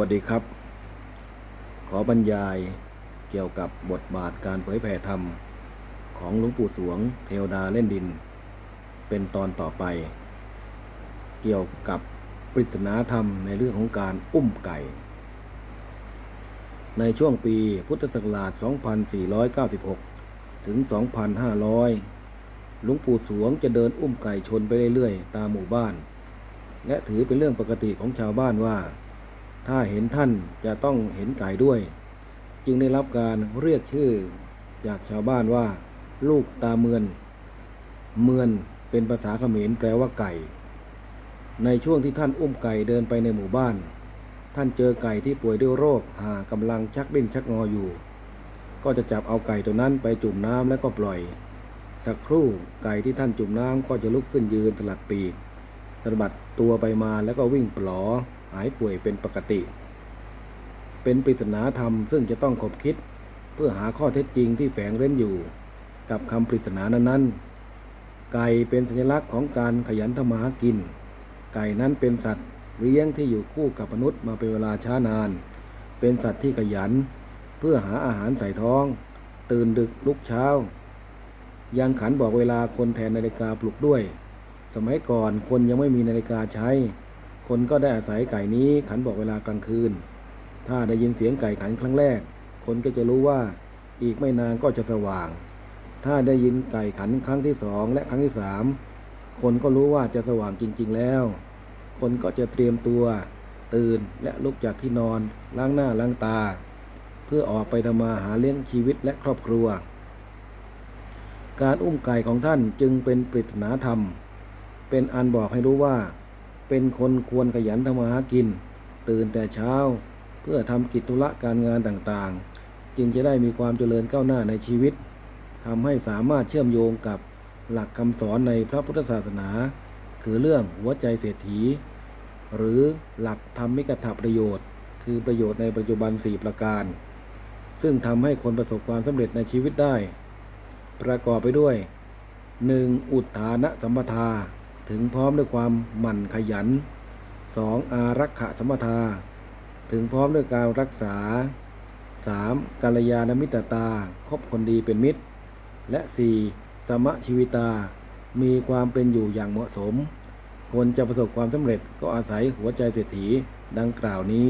วัสดีครับ ขอบรรยายเกี่ยวกับบทบาทการเผยแผ่ธรรม ของหลวงปู่สวง เทวดาเล่นดิน เป็นตอนต่อไป เกี่ยวกับปริศนาธรรมในเรื่องของการอุ้มไก่ ในช่วงปีพุทธศักราช 2496 ถึง 2500 หลวงปู่สวงจะเดินอุ้มไก่ชนไปเรื่อยๆ ตามหมู่บ้าน และถือเป็นเรื่องปกติของชาวบ้านว่า ถ้าเห็นท่านจะต้องเห็นไก่ด้วย จึงได้รับการเรียกชื่อจากชาวบ้านว่า ลูกตาเมือน เมือนเป็นภาษาเขมรแปลว่าไก่ ในช่วงที่ท่านอุ้มไก่เดินไปในหมู่บ้าน ท่านเจอไก่ที่ป่วยด้วยโรคหากำลังชักดิ้นชักงออยู่ ก็จะจับเอาไก่ตัวนั้นไปจุ่มน้ำแล้วก็ปล่อย สักครู่ไก่ที่ท่านจุ่มน้ำก็จะลุกขึ้นยืนสลัดปีกสะบัดตัวไปมาแล้วก็วิ่งปลอ หายป่วยเป็นปกติ เป็นปริศนาธรรมซึ่งจะต้องขบคิด เพื่อหาข้อเท็จจริงที่แฝงเร้นอยู่ กับคำปริศนานั้นๆ ไก่เป็นสัญลักษณ์ของการขยันทำมาหากิน ไก่นั้นเป็นสัตว์เลี้ยงที่อยู่คู่กับมนุษย์มาเป็นเวลาช้านาน เป็นสัตว์ที่ขยัน เพื่อหาอาหารใส่ท้อง ตื่นดึกลุกเช้า ยังขันบอกเวลาคนแทนนาฬิกาปลุกด้วย สมัยก่อนคนยังไม่มีนาฬิกาใช้ คนก็ได้อาศัยไก่นี้ขันบอกเวลากลางคืน ถ้าได้ยินเสียงไก่ขันครั้งแรก คนก็จะรู้ว่าอีกไม่นานก็จะสว่าง ถ้าได้ยินไก่ขันครั้งที่สองและครั้งที่สามคนก็รู้ว่าจะสว่างจริง ๆ แล้ว คนก็จะเตรียมตัว ตื่นและลุกจากที่นอน ล้างหน้าล้างตา เพื่อออกไปทำมาหาเลี้ยงชีวิตและครอบครัว การอุ้มไก่ของท่านจึงเป็นปริศนาธรรม เป็นอันบอกให้รู้ว่า เป็นคนควรขยันทำมาหากิน ตื่นแต่เช้า เพื่อทำกิจธุระการงานต่างๆ จึงจะได้มีความเจริญก้าวหน้าในชีวิตทำให้สามารถเชื่อมโยงกับหลักคำสอนในพระพุทธศาสนา คือเรื่องหัวใจเศรษฐี หรือหลักธรรมิกถประโยชน์ คือประโยชน์ในปัจจุบัน 4 ประการ ซึ่งทำให้คนประสบความสำเร็จในชีวิตได้ ประกอบไปด้วย 1. อุทานะสัมปทา ถึงพร้อมด้วยความหมั่นขยัน 2. อารักขะสมทา ถึงพร้อมด้วยการรักษา 3. กัลยาณมิตรตา คบคนดีเป็นมิตร และ 4. สมะชีวิตา มีความเป็นอยู่อย่างเหมาะสม คนจะประสบความสำเร็จก็อาศัยหัวใจเศรษฐีดังกล่าวนี้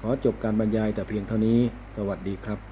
ขอจบการบรรยายแต่เพียงเท่านี้ สวัสดีครับ